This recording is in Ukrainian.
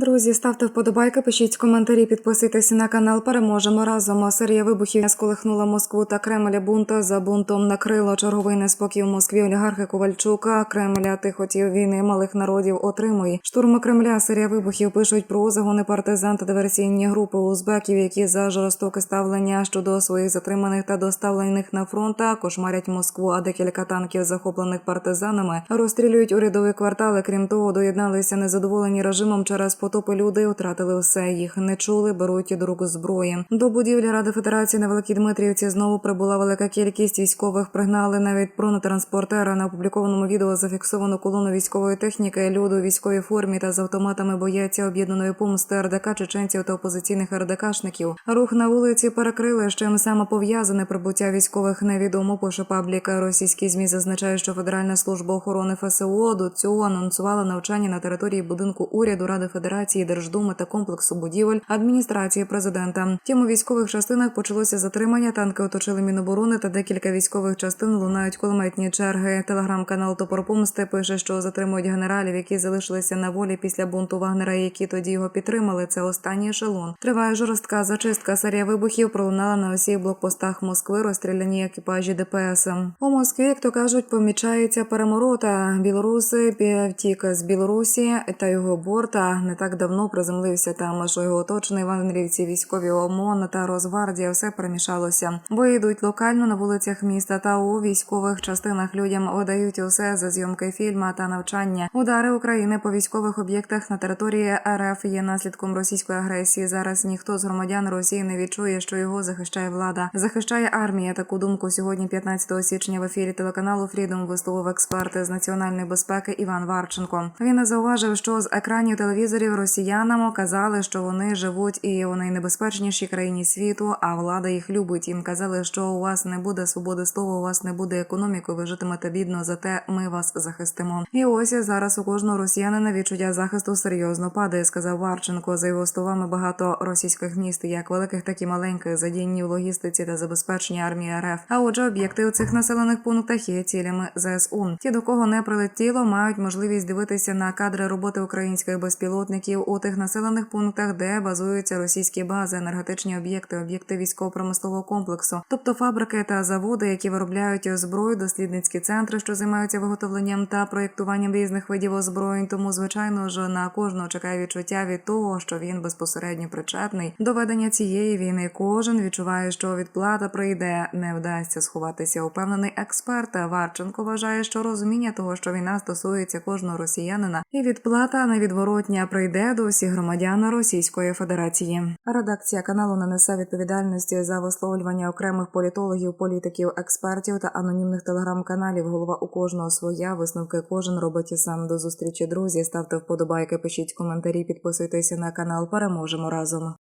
Друзі, ставте вподобайки, пишіть коментарі, підписуйтесь на канал. Переможемо разом. Серія вибухів сколихнула Москву та Кремля. Бунт за бунтом накрило черговий неспокій в Москві. Олігархи Ковальчука. Кремля тих хотів війни малих народів отримує. Штурми Кремля. Серія вибухів пишуть про загони партизан та диверсійні групи узбеків, які за жорстоке ставлення щодо своїх затриманих та доставлених на фронт та кошмарять Москву. А декілька танків, захоплених партизанами, розстрілюють урядові квартали. Крім того, доєдналися незадоволені режимом через потопи люди втратили все. Їх не чули, беруть до рук зброї. До будівлі Ради Федерації на Великій Дмитрівці знову прибула велика кількість військових. Пригнали навіть бронетранспортера. На опублікованому відео зафіксовано колону військової техніки. Люди у військовій формі та з автоматами бояться об'єднаної помсти РДК, чеченців та опозиційних РДКшників. Рух на вулиці перекрили. з Чим саме пов'язане прибуття військових невідомо. Пише паблік. Російські змі зазначають, що Федеральна служба охорони ФСО до цього анонсувала навчання на території будинку уряду Ради Федерації, Держдуми та комплексу будівель адміністрації президента. Втім, у військових частинах почалося затримання. Танки оточили міноборони та декілька військових частин лунають кулеметні черги. Телеграм-канал Топор Помсти пише, що затримують генералів, які залишилися на волі після бунту Вагнера, які тоді його підтримали. Це останній ешелон. Триває жорстка зачистка. Серія вибухів пролунала на усіх блокпостах Москви. Розстріляні екіпажі ДПС. У Москві, як то кажуть, помічається переморота. Білоруси втік з Білорусі та його борта не так давно приземлився там, що його оточений вагнерівці, військові ОМОН та Росгвардія все перемішалося. Бої йдуть локально на вулицях міста та у військових частинах людям видають усе за зйомки фільма та навчання. Удари України по військових об'єктах на території РФ є наслідком російської агресії. Зараз ніхто з громадян Росії не відчує, що його захищає влада. Захищає армія. Таку думку сьогодні, 15 січня, в ефірі телеканалу Фрідом висловив експерт з національної безпеки Іван Варченко. Він зауважив, що з екранів телевізорів росіянам казали, що вони живуть і у найнебезпечнішій країні світу, а влада їх любить. Їм казали, що у вас не буде свободи слова, у вас не буде економіки, ви житимете бідно, зате ми вас захистимо. І ось зараз у кожного росіянина відчуття захисту серйозно падає, сказав Варченко. За його словами, багато російських міст, як великих, так і маленьких, задіяні в логістиці та забезпеченні армії РФ. А отже, об'єкти у цих населених пунктах є цілями ЗСУ. Ті, до кого не прилетіло, мають можливість дивитися на кадри роботи українських безпілотників у тих населених пунктах, де базуються російські бази, енергетичні об'єкти, об'єкти військово-промислового комплексу, тобто фабрики та заводи, які виробляють зброю, дослідницькі центри, що займаються виготовленням та проєктуванням різних видів озброєнь. Тому, звичайно ж, на кожного чекає відчуття від того, що він безпосередньо причетний до ведення цієї війни. Кожен відчуває, що відплата прийде, не вдасться сховатися. Упевнений експерт Варченко вважає, що розуміння того, що війна стосується кожного росіянина, і відплата невідворотня прийде до всіх громадян Російської Федерації. Редакція каналу не несе відповідальності за висловлювання окремих політологів, політиків, експертів та анонімних телеграм-каналів. Голова у кожного своя висновки кожен робить сам до зустрічі. Друзі, ставте вподобайки, пишіть коментарі, підписуйтеся на канал. Переможемо разом.